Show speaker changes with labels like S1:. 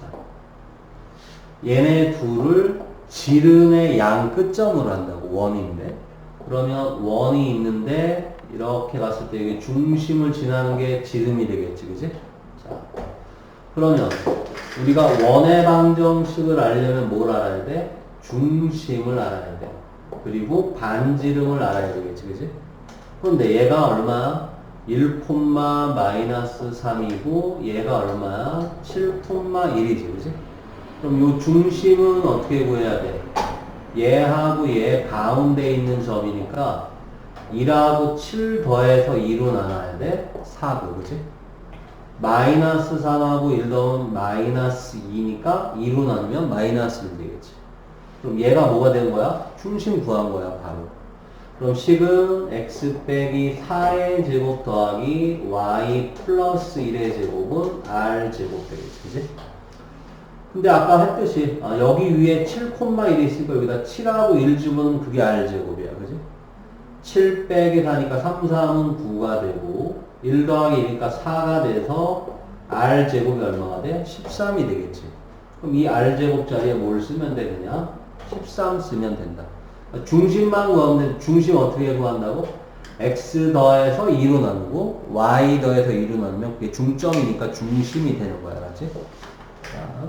S1: 자, 얘네 둘을 지름의 양 끝점으로 한다고 원인데 그러면 원이 있는데 이렇게 갔을 때 이게 중심을 지나는 게 지름이 되겠지 그지? 자 그러면 우리가 원의 방정식을 알려면 뭘 알아야 돼? 중심을 알아야 돼 그리고 반지름을 알아야 되겠지 그지? 그런데 얘가 얼마야? 1 마이너스 3이고 얘가 얼마야? 7 1이지 그지? 그럼 요 중심은 어떻게 구해야 돼? 얘하고 얘 가운데 있는 점이니까 1하고 7 더해서 2로 나눠야 돼? 4고 그지? 마이너스 3하고 1 더하면 마이너스 2니까 2로 나누면 마이너스 1 되겠지. 그럼 얘가 뭐가 되는 거야? 중심 구한 거야 바로. 그럼 식은 x 빼기 4의 제곱 더하기 y 플러스 1의 제곱은 r 제곱 되겠지. 그지? 근데 아까 했듯이 아, 여기 위에 7,1이 있으니까 여기다 7하고 1 집으면 그게 r 제곱이야. 그지? 7 빼기 4니까 3, 3은 9가 되고 1 더하기 1이니까 4가 돼서 r 제곱이 얼마가 돼? 13이 되겠지. 그럼 이 r 제곱 자리에 뭘 쓰면 돼 그냥? 13 쓰면 된다. 중심만 구하면 돼. 중심 어떻게 구한다고? x 더해서 2로 나누고 y 더해서 2로 나누면 그게 중점이니까 중심이 되는 거야. 알았지? 자,